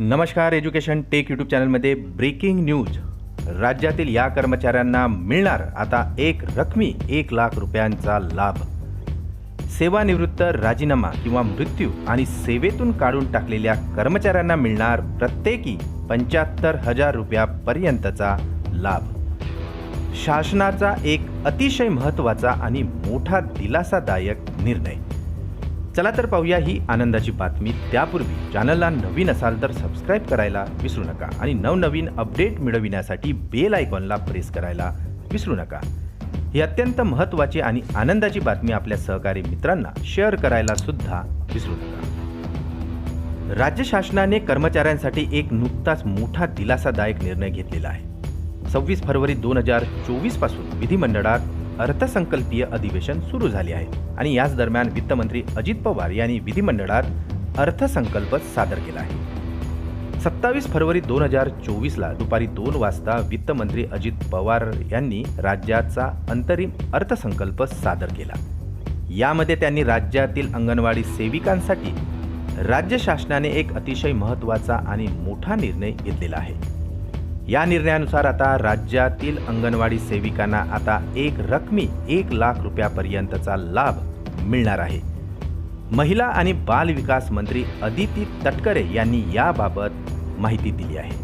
नमस्कार education tech YouTube चॅनलमध्ये breaking news. राज्यातील या कर्मचाऱ्यांना मिळणार आता एक रकमी एक लाख रुपयांचा लाभ. सेवानिवृत्त राजीनामा किंवा मृत्यू आणि सेवेतून काढून टाकलेल्या कर्मचाऱ्यांना मिळणार प्रत्येकी पंच्याहत्तर हजार रुपयापर्यंतचा लाभ. शासनाचा एक अतिशय महत्त्वाचा आणि मोठा दिलासादायक निर्णय. चला तर पाहूया ही आनंदाची बातमी. त्यापूर्वी चॅनलला नवीन असाल तर सबस्क्राईब करायला विसरू नका आणि नवनवीन अपडेट मिळविण्यासाठी बेल आयकॉनला प्रेस करायला विसरू नका. ही अत्यंत महत्त्वाची आणि आनंदाची बातमी आपल्या सहकारी मित्रांना शेअर करायला सुद्धा विसरू नका. राज्य शासनाने कर्मचाऱ्यांसाठी एक नुकताच मोठा दिलासादायक निर्णय घेतलेला आहे. सव्वीस फरवरी दोन हजार चोवीसपासून विधिमंडळात अर्थसंकल्पीय अधिवेशन सुरू झाले आहे. आणि याच दरम्यान वित्तमंत्री अजित पवार यांनी विधिमंडळात अर्थसंकल्प सादर केला आहे. सत्तावीस फरवरी दोन हजार चोवीसला दुपारी दोन वाजता वित्तमंत्री अजित पवार यांनी राज्याचा अंतरिम अर्थसंकल्प सादर केला. यामध्ये त्यांनी राज्यातील अंगणवाडी सेविकांसाठी राज्य शासनाने एक अतिशय महत्त्वाचा आणि मोठा निर्णय घेतलेला आहे. या निर्णयानुसार आता राज्यातील अंगणवाडी सेविकांना आता एक रकमी एक लाख रुपयापर्यंतचा लाभ मिळणार आहे. महिला आणि बाल विकास मंत्री अदिती तटकरे यांनी याबाबत माहिती दिली आहे.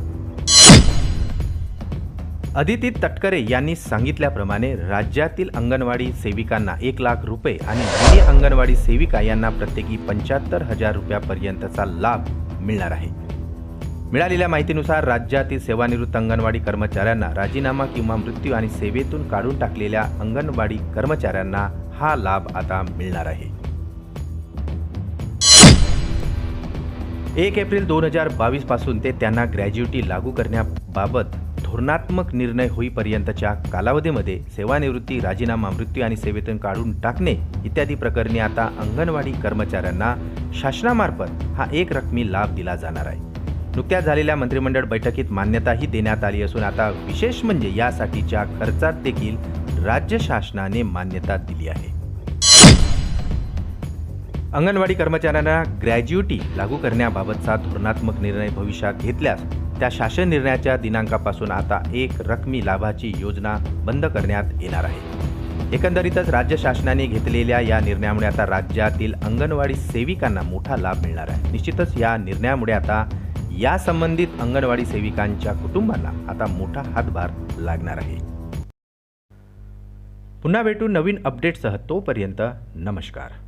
अदिती तटकरे यांनी सांगितल्याप्रमाणे राज्यातील अंगणवाडी सेविकांना एक लाख रुपये आणि मिनी अंगणवाडी सेविका यांना प्रत्येकी पंच्याहत्तर हजार रुपयापर्यंतचा लाभ मिळणार आहे. मिळालेल्या माहितीनुसार राज्यातील सेवानिवृत्त अंगणवाडी कर्मचाऱ्यांना राजीनामा किंवा मृत्यू आणि सेवेतून काढून टाकलेल्या अंगणवाडी कर्मचाऱ्यांना हा लाभ आता मिळणार आहे. एक एप्रिल दोन हजार बावीसपासून ते त्यांना ग्रॅज्युटी लागू करण्याबाबत धोरणात्मक निर्णय होईपर्यंतच्या कालावधीमध्ये सेवानिवृत्ती राजीनामा मृत्यू आणि सेवेतून काढून टाकणे इत्यादी प्रकरणी आता अंगणवाडी कर्मचाऱ्यांना शासनामार्फत हा एक रकमी लाभ दिला जाणार आहे. नुकत्याच झालेल्या मंत्रिमंडळ बैठकीत मान्यताही देण्यात आली असून आता विशेष म्हणजे यासाठीच्या खर्चात देखील राज्य शासनाने मान्यता दिली आहे. अंगणवाडी कर्मचाऱ्यांना ग्रॅज्युटी लागू करण्याबाबतचा धोरणात्मक निर्णय भविष्यात घेतल्यास त्या शासन निर्णयाच्या दिनांकापासून आता एक रकमी लाभाची योजना बंद करण्यात येणार आहे. एकंदरीतच राज्य शासनाने घेतलेल्या या निर्णयामुळे आता राज्यातील अंगणवाडी सेविकांना मोठा लाभ मिळणार आहे. निश्चितच या निर्णयामुळे आता या संबंधित अंगणवाडी सेविकांच्या कुटुंबांना आता मोठा हातभार लागणार आहे. पुन्हा भेटू नवीन अपडेटसह तोपर्यंत नमस्कार.